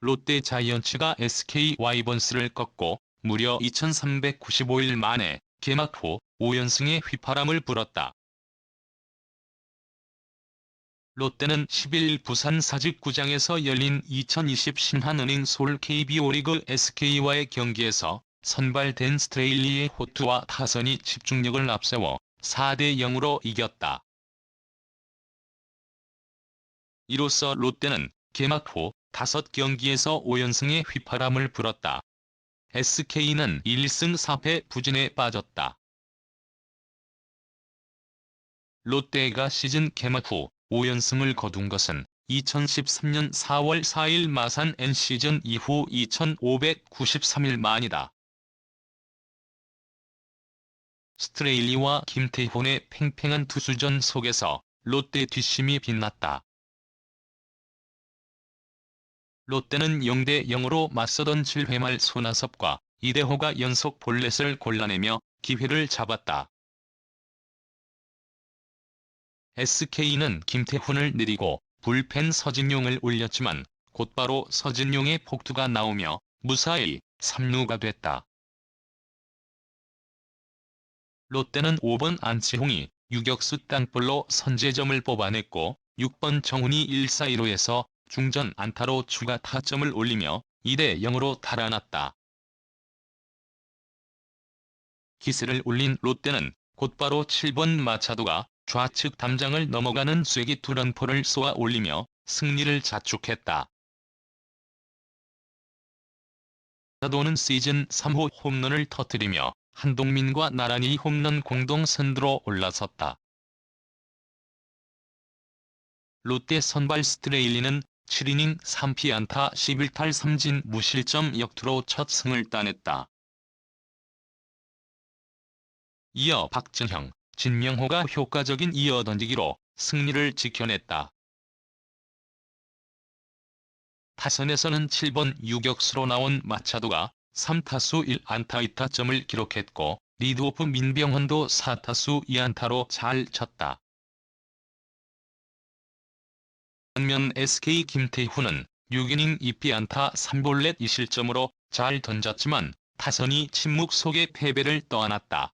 롯데 자이언츠가 SK 와이번스를 꺾고 무려 2395일 만에 개막 후 5연승의 휘파람을 불었다. 롯데는 11일 부산 사직구장에서 열린 2020 신한은행 서울 KBO 리그 SK와의 경기에서 선발된 스트레일리의 호투와 타선이 집중력을 앞세워 4대 0으로 이겼다. 이로써 롯데는 개막 후 5경기에서 5연승의 휘파람을 불었다. SK는 1승 4패 부진에 빠졌다. 롯데가 시즌 개막 후 5연승을 거둔 것은 2013년 4월 4일 마산 N시즌 이후 2593일 만이다. 스트레일리와 김태훈의 팽팽한 투수전 속에서 롯데 뒷심이 빛났다. 롯데는 0대 0으로 맞서던 7회 말 손아섭과 이대호가 연속 볼넷을 골라내며 기회를 잡았다. SK는 김태훈을 내리고 불펜 서진용을 올렸지만 곧바로 서진용의 폭투가 나오며 무사히 3루가 됐다. 롯데는 5번 안치홍이 유격수 땅볼로 선제점을 뽑아냈고 6번 정훈이 1-4-1루에서 중전 안타로 추가 타점을 올리며 2대 0으로 달아났다. 기세를 올린 롯데는 곧바로 7번 마차도가 좌측 담장을 넘어가는 쐐기 투런포를 쏘아 올리며 승리를 자축했다. 마차도는 시즌 3호 홈런을 터뜨리며 한동민과 나란히 홈런 공동 선두로 올라섰다. 롯데 선발 스트레일리는 7이닝 3피 안타 11탈 3진 무실점 역투로 첫 승을 따냈다. 이어 박진형, 진명호가 효과적인 이어 던지기로 승리를 지켜냈다. 타선에서는 7번 유격수로 나온 마차도가 3타수 1안타 2타점을 기록했고 리드오프 민병헌도 4타수 2안타로 잘 쳤다. 반면 SK 김태훈은 6이닝 2피안타 3볼넷 2실점으로 잘 던졌지만 타선이 침묵 속에 패배를 떠안았다.